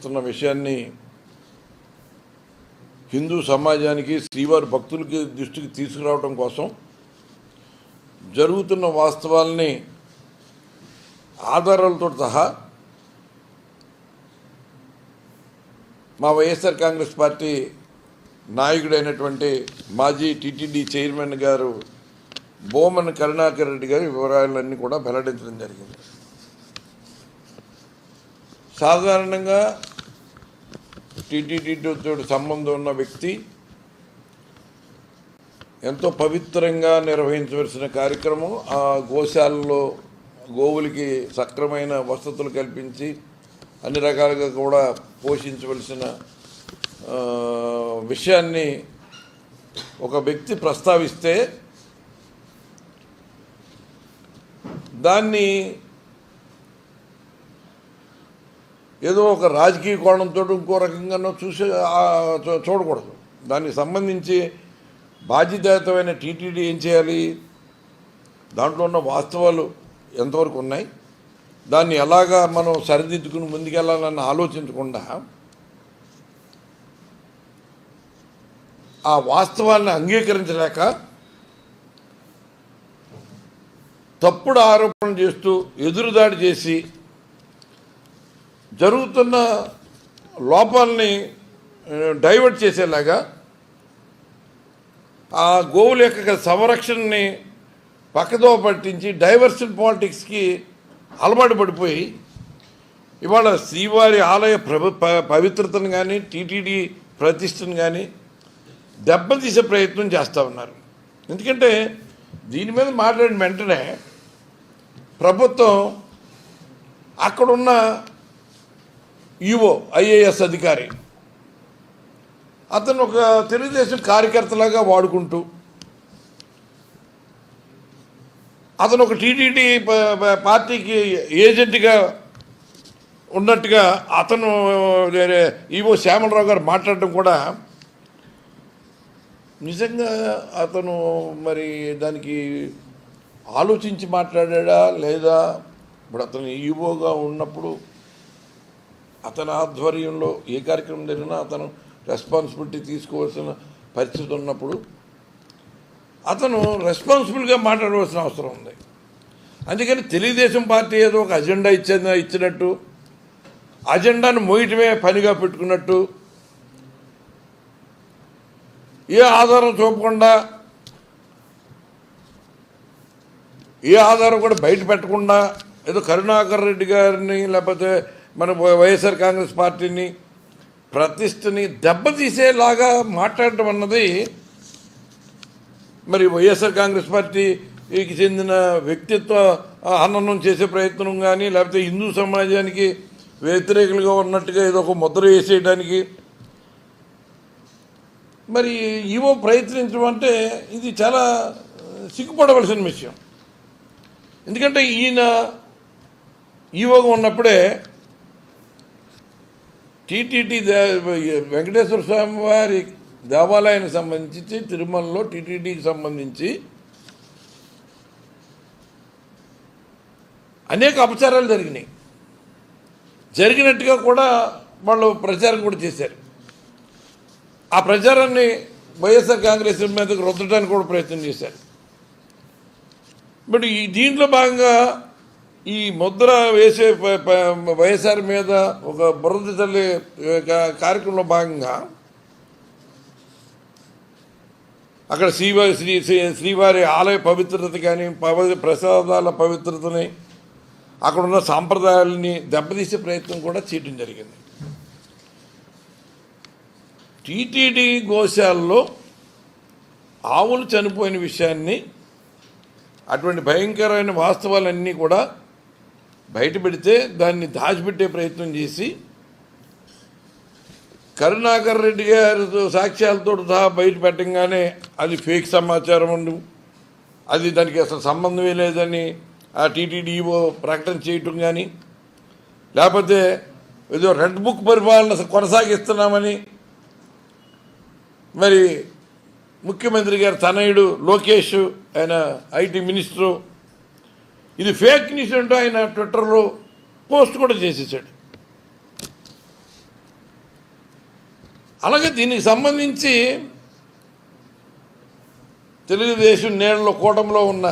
చేస్తున్న విషయాన్ని హిందూ సమాజానికి శ్రీవారి భక్తులకి దృష్టికి తీసుకురావడం కోసం జరుగుతున్న వాస్తవాల్ని ఆధారాలతో సహా మా వైఎస్ఆర్ కాంగ్రెస్ పార్టీ నాయకుడైనటువంటి మాజీ టీటీడీ చైర్మన్ గారు బోమన్ కరుణాకర్ రెడ్డి గారి వివరాలన్నీ కూడా వెల్లడించడం జరిగింది. సాధారణంగా టీటీడీతో సంబంధం ఉన్న వ్యక్తి ఎంతో పవిత్రంగా నిర్వహించవలసిన కార్యక్రమం ఆ గోశాలలో గోవులకి సక్రమైన వసతులు కల్పించి అన్ని రకాలుగా కూడా పోషించవలసిన విషయాన్ని ఒక వ్యక్తి ప్రస్తావిస్తే దాన్ని ఏదో ఒక రాజకీయ కోణంతో ఇంకో రకంగానో చూసి చూ- చూడకూడదు. దానికి సంబంధించి బాధ్యతాయుతమైన టీటీడీ ఏం చేయాలి? దాంట్లో ఉన్న వాస్తవాలు ఎంతవరకు ఉన్నాయి? దాన్ని ఎలాగా మనం సరిదిద్దుకుని ముందుకెళ్ళాలని ఆలోచించకుండా ఆ వాస్తవాన్ని అంగీకరించలేక తప్పుడు ఆరోపణలు చేస్తూ ఎదురుదాడి చేసి జరుగుతున్న లోపాలని డైవర్ట్ చేసేలాగా ఆ గోవుల యొక్క సంరక్షణని పక్కదో పట్టించి డైవర్షన్ పాలిటిక్స్కి అలవాటు పడిపోయి ఇవాళ శ్రీవారి ఆలయ ప్రభు ప- పవిత్రతను కానీ టీటీడీ ప్రతిష్టను కానీ దెబ్బతీసే ప్రయత్నం చేస్తూ ఉన్నారు. ఎందుకంటే దీని మీద మాట్లాడిన వెంటనే ప్రభుత్వం అక్కడున్న ఈవో ఐఏఎస్ అధికారి. అతను ఒక తెలుగుదేశం కార్యకర్తలాగా వాడుకుంటూ అతను ఒక టీటీడీ ప- పార్టీకి ఏజెంట్గా ఉన్నట్టుగా అతను వేరే ఈవో శ్యామలరావు గారు మాట్లాడటం కూడా నిజంగా అతను మరి దానికి ఆలోచించి మాట్లాడా లేదా? ఇప్పుడు అతను ఈవోగా ఉన్నప్పుడు అతని ఆధ్వర్యంలో ఏ కార్యక్రమం జరిగినా అతను రెస్పాన్సిబిలిటీ తీసుకోవాల్సిన పరిస్థితి ఉన్నప్పుడు అతను రెస్పాన్సిబుల్గా మాట్లాడవలసిన అవసరం ఉంది. అందుకని తెలుగుదేశం పార్టీ ఏదో ఒక అజెండా ఇచ్చే ఇచ్చినట్టు అజెండాను మోయటమే పనిగా పెట్టుకున్నట్టు ఏ ఆధారం చూపకుండా ఏ ఆధారం కూడా బయట పెట్టకుండా ఏదో కరుణాకర్ రెడ్డి గారిని లేకపోతే మన వైఎస్ఆర్ కాంగ్రెస్ పార్టీని ప్రతిష్టని దెబ్బతీసేలాగా మాట్లాడటం అన్నది మరి వైఎస్ఆర్ కాంగ్రెస్ పార్టీకి చెందిన వ్యక్తిత్వ హననం చేసే ప్రయత్నం కానీ లేకపోతే హిందూ సమాజానికి వ్యతిరేకులుగా ఉన్నట్టుగా ఏదో ఒక ముద్ర వేసేయడానికి మరి ఈవో ప్రయత్నించడం అంటే ఇది చాలా సిగ్గుపడవలసిన విషయం. ఎందుకంటే ఈయన ఈవోగా ఉన్నప్పుడే టీటీడీ వెంకటేశ్వర స్వామి వారి దేవాలయానికి సంబంధించి తిరుమలలో టీటీడీకి సంబంధించి అనేక అపచారాలు జరిగినాయి. జరిగినట్టుగా కూడా వాళ్ళు ప్రచారం కూడా చేశారు. ఆ ప్రచారాన్ని వైఎస్ఆర్ కాంగ్రెస్ మీదకి రుద్దడానికి కూడా ప్రయత్నం చేశారు. బట్ ఈ దీంట్లో భాగంగా ఈ ముద్ర వేసే వైఎస్ఆర్ మీద ఒక బురద తల్లి కా- కార్యక్రమంలో భాగంగా అక్కడ శ్రీవారి శ్రీ శ్రీ- శ్రీవారి ఆలయ పవిత్రత కానీ పవ ప్రసాదాల పవిత్రతని అక్కడున్న సాంప్రదాయాలని దెబ్బతీసే ప్రయత్నం కూడా చేయడం జరిగింది. టీటీడీ గోశాలలో ఆవులు చనిపోయిన విషయాన్ని అటువంటి భయంకరమైన వాస్తవాలన్నీ కూడా బయట పెడితే దాన్ని దాచిపెట్టే ప్రయత్నం చేసి కరుణాకర్ రెడ్డి గారితో సాక్ష్యాలతో సహా బయట పెట్టంగానే అది ఫేక్ సమాచారం ఉండు అది దానికి అసలు సంబంధమే లేదని ఆ టీటీడీఓ ప్రకటన చేయటం కానీ లేకపోతే ఏదో రెడ్ బుక్ పరిపాలన కొనసాగిస్తున్నామని మరి ముఖ్యమంత్రి గారు తనయుడు లోకేష్ ఆయన ఐటీ మినిస్టరు ఇది ఫేక్ న్యూస్ అంటూ ఆయన ట్విట్టర్లో పోస్ట్ కూడా చేసేసాడు. అలాగే దీనికి సంబంధించి తెలుగుదేశం నేలలో కూటమిలో ఉన్న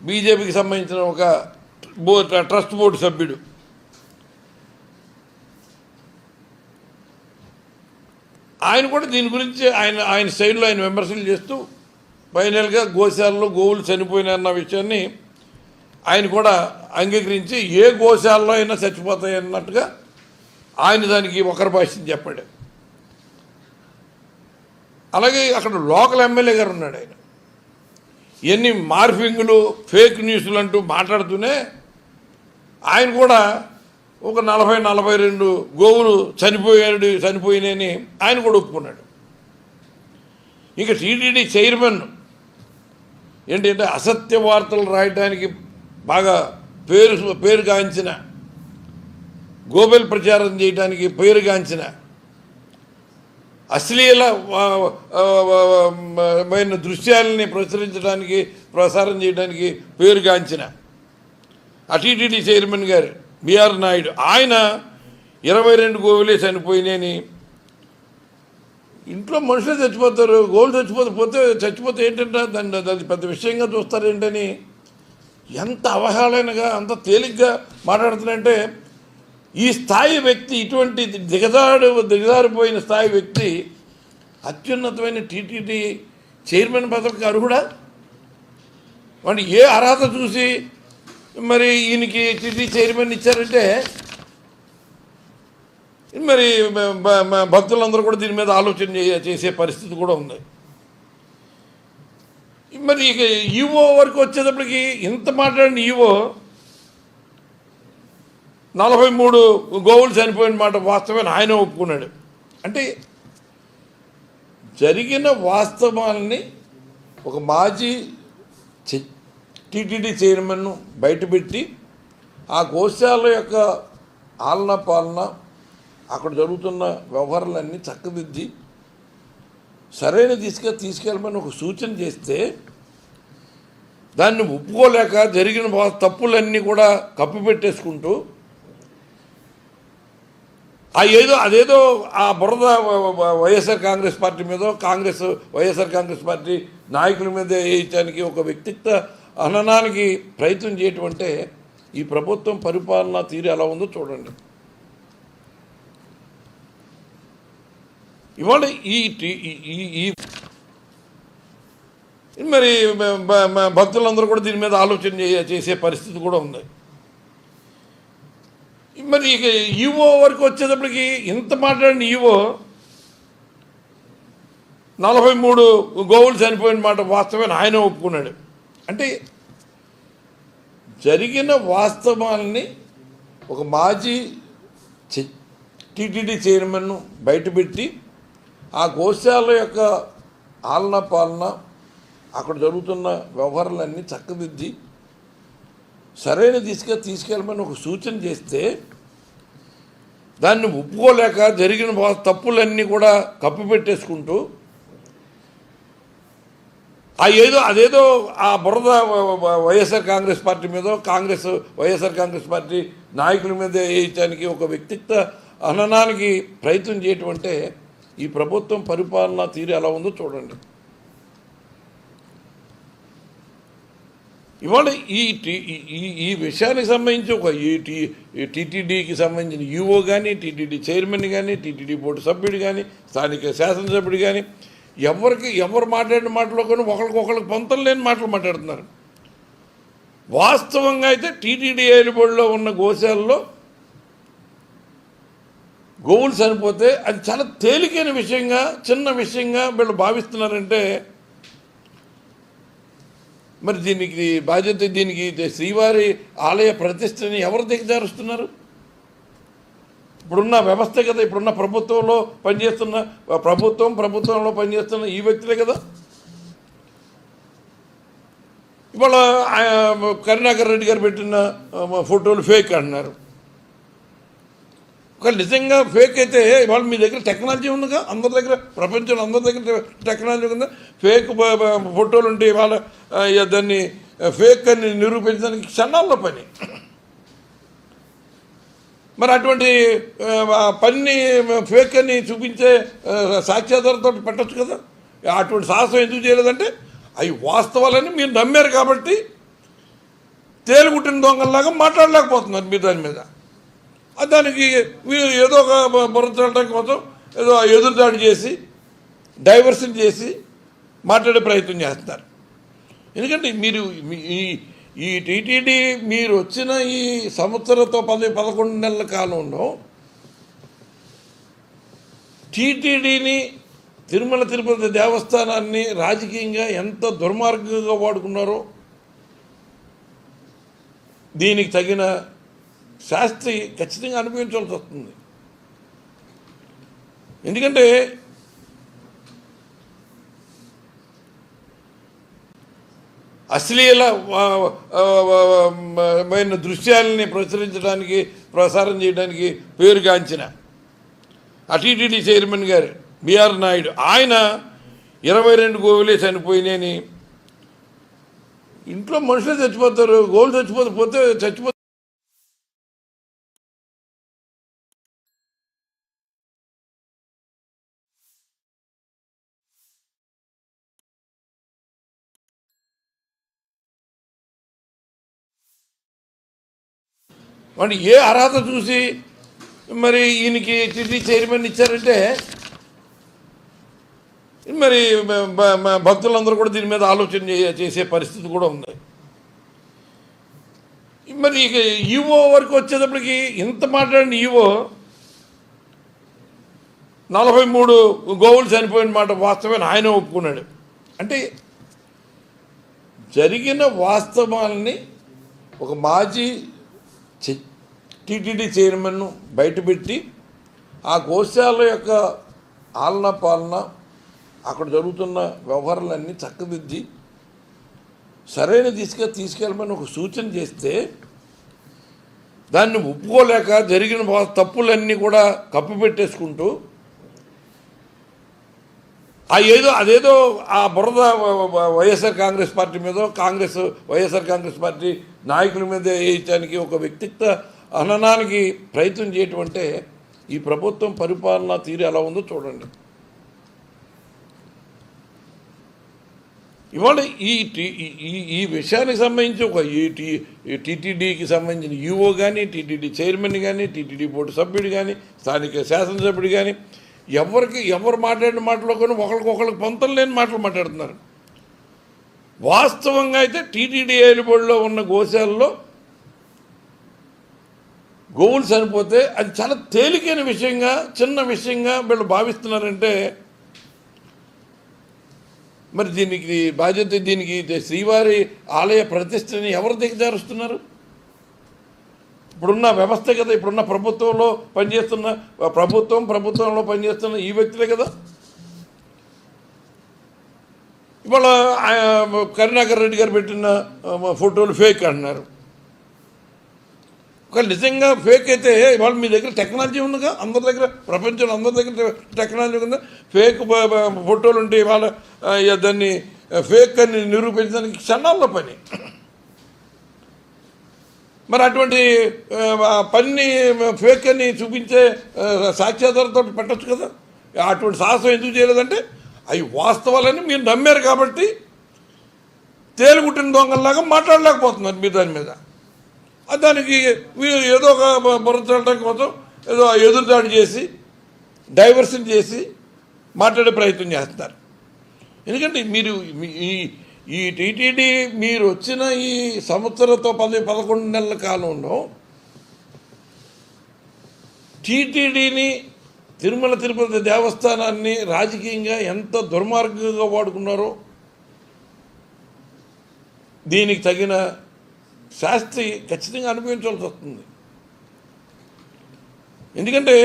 బీజేపీకి సంబంధించిన ఒక బో ట్రస్ట్ బోర్డు సభ్యుడు. ఆయన కూడా దీని గురించి ఆయన ఆయన శైలిలో ఆయన విమర్శలు చేస్తూ ఫైనల్గా గోశాలలో గోవులు చనిపోయినాయన్న విషయాన్ని ఆయన కూడా అంగీకరించి ఏ గోశాలలో అయినా చచ్చిపోతాయి అన్నట్టుగా ఆయన దానికి ఒకరి భాష్యం చెప్పాడు. అలాగే అక్కడ లోకల్ ఎమ్మెల్యే గారు ఉన్నాడు ఆయన. ఎన్ని మార్ఫింగ్లు ఫేక్ న్యూస్లు అంటూ మాట్లాడుతూనే ఆయన కూడా ఒక నలభై నలభై రెండు గోవులు చనిపోయాడు చనిపోయినాయని ఆయన కూడా ఒప్పుకున్నాడు. ఇక టీటీడీ చైర్మన్ ఏంటంటే అసత్య వార్తలు రాయడానికి బాగా పేరు పేరుగాంచిన గోబెల్ ప్రచారం చేయడానికి పేరుగాంచిన అశ్లీల దృశ్యాలని ప్రచురించడానికి ప్రసారం చేయడానికి పేరుగాంచిన అటీటీడీ చైర్మన్ గారు బిఆర్ నాయుడు ఆయన ఇరవై రెండు గోవులే చనిపోయినాయని. ఇంట్లో మనుషులు చచ్చిపోతారు గోవులు చచ్చిపోతే పోతే చచ్చిపోతే ఏంటంటే దాన్ని దాన్ని పెద్ద విషయంగా చూస్తారు ఏంటని ఎంత అవహేళనగా అంత తేలిగ్గా మాట్లాడుతున్నారంటే ఈ స్థాయి వ్యక్తి ఇటువంటి దిగజారు దిగజారిపోయిన స్థాయి వ్యక్తి అత్యున్నతమైన టీటీడీ చైర్మన్ పదవికి అర్హుడా? వాడి ఏ అర్హత చూసి మరి ఈయనకి టీటీ చైర్మన్ ఇచ్చారంటే మరి భక్తులందరూ కూడా దీని మీద ఆలోచన చేసే పరిస్థితి కూడా ఉంది. మరి ఇక ఈవో వరకు వచ్చేటప్పటికి ఇంత మాట్లాడిన ఈవో నలభై మూడు గోవులు చనిపోయిన మాట వాస్తవాన్ని ఆయన ఒప్పుకున్నాడు. అంటే జరిగిన వాస్తవాలని ఒక మాజీ టీటీడీ చైర్మన్ను బయటపెట్టి ఆ గోశాల యొక్క ఆలన పాలన అక్కడ జరుగుతున్న వ్యవహారాలన్నీ చక్కదిద్ది సరైన దిశగా తీసుకెళ్ళమని ఒక సూచన చేస్తే దాన్ని ఒప్పుకోలేక జరిగిన తప్పులన్నీ కూడా కప్పిపెట్టేసుకుంటూ ఆ ఏదో అదేదో ఆ బురద వైఎస్ఆర్ కాంగ్రెస్ పార్టీ మీద కాంగ్రెస్ వైఎస్ఆర్ కాంగ్రెస్ పార్టీ నాయకుల మీద వేయించడానికి ఒక వ్యక్తిత్వ హననానికి ప్రయత్నం చేయటం అంటే ఈ ప్రభుత్వం పరిపాలన తీరు ఎలా ఉందో చూడండి. ఇవాళ ఈ ఈ- ఈ- ఈ మరి భక్తులందరూ కూడా దీని మీద ఆలోచన చేసే పరిస్థితి కూడా ఉంది. మరి ఇక ఈవో వరకు వచ్చేటప్పటికి ఇంత మాట్లాడిన ఈవో నలభై మూడు గోవులు చనిపోయిన మాట వాస్తవని ఆయన ఒప్పుకున్నాడు. అంటే జరిగిన వాస్తవాలని ఒక మాజీ టీటీడీ చైర్మన్ను బయటపెట్టి ఆ గోశాల యొక్క ఆలన పాలన అక్కడ జరుగుతున్న వ్యవహారాలన్నీ చక్కదిద్ది సరైన దిశగా తీసుకెళ్ళమని ఒక సూచన చేస్తే దాన్ని ఒప్పుకోలేక జరిగిన తప్పులన్నీ కూడా కప్పిపెట్టేసుకుంటూ ఆ ఏదో అదేదో ఆ బురద వ- వ- వైఎస్ఆర్ కాంగ్రెస్ పార్టీ మీద కాంగ్రెస్ వైఎస్ఆర్ కాంగ్రెస్ పార్టీ నాయకుల మీద వేయించడానికి ఒక వ్యక్తిత్వ హననానికి ప్రయత్నం చేయటం అంటే ఈ ప్రభుత్వం పరిపాలన తీరు ఎలా ఉందో చూడండి. ఇవాళ ఈ ఈ- ఈ విషయానికి సంబంధించి ఒక ఈ టీ ఈ టీటీడీకి సంబంధించిన ఈఓ కానీ టీటీడీ చైర్మన్ కానీ టీటీడీ బోర్డు సభ్యుడు కానీ స్థానిక శాసనసభ్యుడు కానీ ఎవరికి ఎవరు మాట్లాడిన మాటలో కానీ ఒకరికొకరికి పొంతం లేని మాటలు మాట్లాడుతున్నారు. వాస్తవంగా అయితే టీటీడీ ఏలుబడిలో ఉన్న గోశాలలో గోవులు చనిపోతే అది చాలా తేలికైన విషయంగా చిన్న విషయంగా వీళ్ళు భావిస్తున్నారంటే మరి దీనికి బాధ్యత దీనికి శ్రీవారి ఆలయ ప్రతిష్టని ఎవరు దిగజారుస్తున్నారు? ఇప్పుడున్న వ్యవస్థ కదా ఇప్పుడున్న ప్రభుత్వంలో పనిచేస్తున్న ప్రభుత్వం ప్రభుత్వంలో పనిచేస్తున్న ఈ వ్యక్తులే కదా. ఇవాళ ఆ, కరుణాకర్ రెడ్డి గారు పెట్టిన ఫోటోలు ఫేక్ అంటున్నారు. ఒక నిజంగా ఫేక్ అయితే ఇవాళ మీ దగ్గర టెక్నాలజీ ఉందిగా? అందరి దగ్గర ప్రపంచంలో అందరి దగ్గర టెక్నాలజీ ఉందా? ఫేక్ ఫోటోలు ఉంటే ఇవాళ దాన్ని ఫేక్ అని నిరూపించడానికి క్షణాల్లో పని. మరి అటువంటి పని ఫేక్ అని చూపించే సాక్ష్యాధారంతో పెట్టచ్చు కదా? అటువంటి సాహసం ఎందుకు చేయలేదంటే అవి వాస్తవాలని మీరు నమ్మారు కాబట్టి తేలుగుట్టిన దొంగల్లాగా మాట్లాడలేకపోతున్నారు మీరు దాని మీద. దానికి మీరు ఏదో ఒక బుర్ర కోసం ఏదో ఎదురుదాడి చేసి డైవర్షన్ చేసి మాట్లాడే ప్రయత్నం చేస్తున్నారు. ఎందుకంటే మీరు ఈ ఈ టీటీడీ మీరు వచ్చిన ఈ సంవత్సరంతో పది పదకొండు నెలల కాలంలో టీటీడీని తిరుమల తిరుపతి దేవస్థానాన్ని రాజకీయంగా ఎంత దుర్మార్గంగా వాడుకున్నారో దీనికి తగిన శాస్త్రి ఖచ్చితంగా అనుభవించవలసి వస్తుంది. ఎందుకంటే అశ్లీల మైన దృశ్యాలని ప్రచురించడానికి ప్రసారం చేయడానికి పేరుగాంచిన అటీటీడీ చైర్మన్ గారు బిఆర్ నాయుడు. ఆయన ఇరవై రెండు గోవులే చనిపోయినాయని. ఇంట్లో మనుషులు చచ్చిపోతారు గోవులు చచ్చిపోతే పోతే చచ్చిపో మరి ఏ అర్హత చూసి మరి ఈయనకి టీటీ చైర్మన్ ఇచ్చారంటే మరి భక్తులందరూ కూడా దీని మీద ఆలోచన చే- చేసే పరిస్థితి కూడా ఉంది. మరి ఇక ఈవో వరకు వచ్చేటప్పటికి ఇంత మాట్లాడిన ఈవో నలభై మూడు గోవులు చనిపోయిన మాట వాస్తవమైన ఆయన ఒప్పుకున్నాడు. అంటే జరిగిన వాస్తవాల్ని ఒక మాజీ టీటీడీ చైర్మన్ బయటపెట్టి ఆ గోశాల యొక్క ఆలన పాలన అక్కడ జరుగుతున్న వ్యవహారాలన్నీ చక్కదిద్ది సరైన దిశగా తీసుకెళ్ళమని ఒక సూచన చేస్తే దాన్ని ఒప్పుకోలేక జరిగిన తప్పులన్నీ కూడా కప్పిపెట్టేసుకుంటూ ఆ ఏదో అదేదో ఆ బురద వ- వ- వైఎస్ఆర్ కాంగ్రెస్ పార్టీ మీద కాంగ్రెస్ వైఎస్ఆర్ కాంగ్రెస్ పార్టీ నాయకుల మీద వేయించడానికి ఒక వ్యక్తిత్వ హననానికి ప్రయత్నం చేయటం అంటే ఈ ప్రభుత్వం పరిపాలన తీరు ఎలా ఉందో చూడండి. ఇవాళ ఈ టీ- ఈ- ఈ ఈ విషయానికి సంబంధించి ఒక ఈ టీ టీటీడీకి సంబంధించిన ఈఓ కానీ టీటీడీ చైర్మన్ కానీ టీటీడీ బోర్డు సభ్యుడు కానీ స్థానిక శాసనసభ్యుడు కానీ ఎవరికి ఎవరు మాట్లాడిన మాటలో కానీ ఒకరికొకరికి పొంతం లేని మాటలు మాట్లాడుతున్నారు. వాస్తవంగా అయితే టీటీడీ ఏలుబడిలో ఉన్న గోశాలలో గోవులు చనిపోతే అది చాలా తేలికైన విషయంగా చిన్న విషయంగా వీళ్ళు భావిస్తున్నారంటే మరి దీనికి బాధ్యత దీనికి శ్రీవారి ఆలయ ప్రతిష్టని ఎవరు దిగజారుస్తున్నారు ఇప్పుడున్న వ్యవస్థ కదా ఇప్పుడున్న ప్రభుత్వంలో పనిచేస్తున్న ప్రభుత్వం ప్రభుత్వంలో పనిచేస్తున్న ఈ వ్యక్తులే కదా. ఇవాళ ఆ, కరుణాకర్ రెడ్డి గారు పెట్టిన ఫోటోలు ఫేక్ అంటున్నారు. ఒక నిజంగా ఫేక్ అయితే ఇవాళ మీ దగ్గర టెక్నాలజీ ఉందిగా? అందరి దగ్గర ప్రపంచంలో అందరి దగ్గర టెక్నాలజీ ఉందా? ఫేక్ ఫోటోలు ఉంటే ఇవాళ దాన్ని ఫేక్ అని నిరూపించడానికి క్షణాల్లో పని. మరి అటువంటి పని ఫేక్ అని చూపించే సాక్ష్యాధారంతో పెట్టచ్చు కదా? అటువంటి సాహసం ఎందుకు చేయలేదంటే అవి వాస్తవాలని మీరు నమ్మారు కాబట్టి తేలిగుట్టిన దొంగల్లాగా మాట్లాడలేకపోతున్నారు మీరు దాని మీద. దానికి మీరు ఏదో ఒక బ- కోసం ఏదో ఎదురుదాడి చేసి డైవర్షన్ చేసి మాట్లాడే ప్రయత్నం చేస్తున్నారు. ఎందుకంటే మీరు మీ- ఈ ఈ టీటీడీ మీరు వచ్చిన ఈ సంవత్సరంతో పది పదకొండు నెలల కాలంలో టీటీడీని తిరుమల తిరుపతి దేవస్థానాన్ని రాజకీయంగా ఎంత దుర్మార్గంగా వాడుకున్నారో దీనికి తగిన శాస్త్రి ఖచ్చితంగా అనుభవించాల్సి వస్తుంది. ఎందుకంటే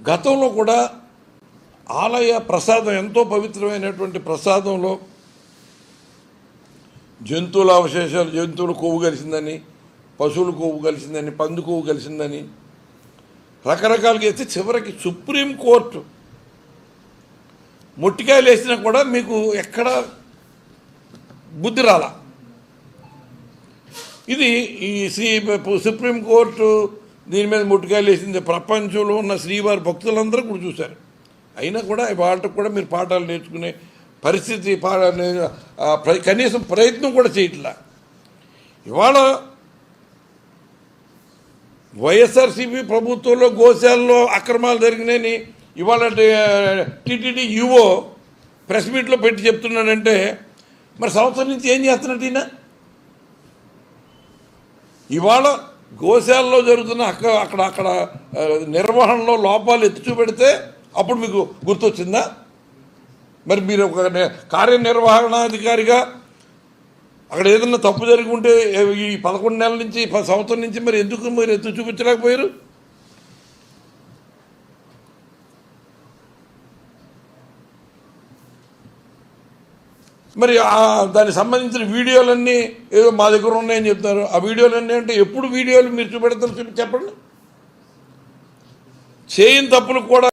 గతంలో కూడా ఆలయ ప్రసాదం ఎంతో పవిత్రమైనటువంటి ప్రసాదంలో జంతువుల అవశేషాలు జంతువులు కొవ్వు కలిసిందని పశువులు కొవ్వు కలిసిందని పందు కొవ్వు కలిసిందని రకరకాలుగా అయితే చివరికి సుప్రీంకోర్టు మొట్టికాయలు వేసినా కూడా మీకు ఎక్కడ బుద్ధి రాలా. ఇది ఈ శ్రీ సుప్రీంకోర్టు దీని మీద ముట్టికాయలు వేసింది ప్రపంచంలో ఉన్న శ్రీవారి భక్తులందరూ కూడా చూశారు. అయినా కూడా వాళ్ళకు కూడా మీరు పాఠాలు నేర్చుకునే పరిస్థితి పా ప్ర- కనీసం ప్రయత్నం కూడా చేయట్లా. ఇవాళ వైఎస్ఆర్సీపీ ప్రభుత్వంలో గోశాలలో అక్రమాలు జరిగినాయని ఇవాళ టీటీడీ యువో ప్రెస్ మీట్లో పెట్టి చెప్తున్నాడంటే మరి సంవత్సరం నుంచి ఏం చేస్తున్నట్టు ఈయన? ఇవాళ గోశాలలో జరుగుతున్న అక్క అక్కడ అక్కడ నిర్వహణలో లోపాలు ఎత్తి చూపెడితే అప్పుడు మీకు గుర్తొచ్చిందా? మరి మీరు ఒక కార్యనిర్వహణాధికారిగా అక్కడ ఏదైనా తప్పు జరిగి ఉంటే ఈ పదకొండు నెలల నుంచి పది సంవత్సరం నుంచి మరి ఎందుకు మీరు ఎత్తు చూపించలేకపోయారు? మరి దానికి సంబంధించిన వీడియోలన్నీ ఏదో మా దగ్గర ఉన్నాయని చెప్తారు ఆ వీడియోలన్నీ అంటే ఎప్పుడు వీడియోలు మీరు చూపెడతారు చెప్పండి. చేయని తప్పులు కూడా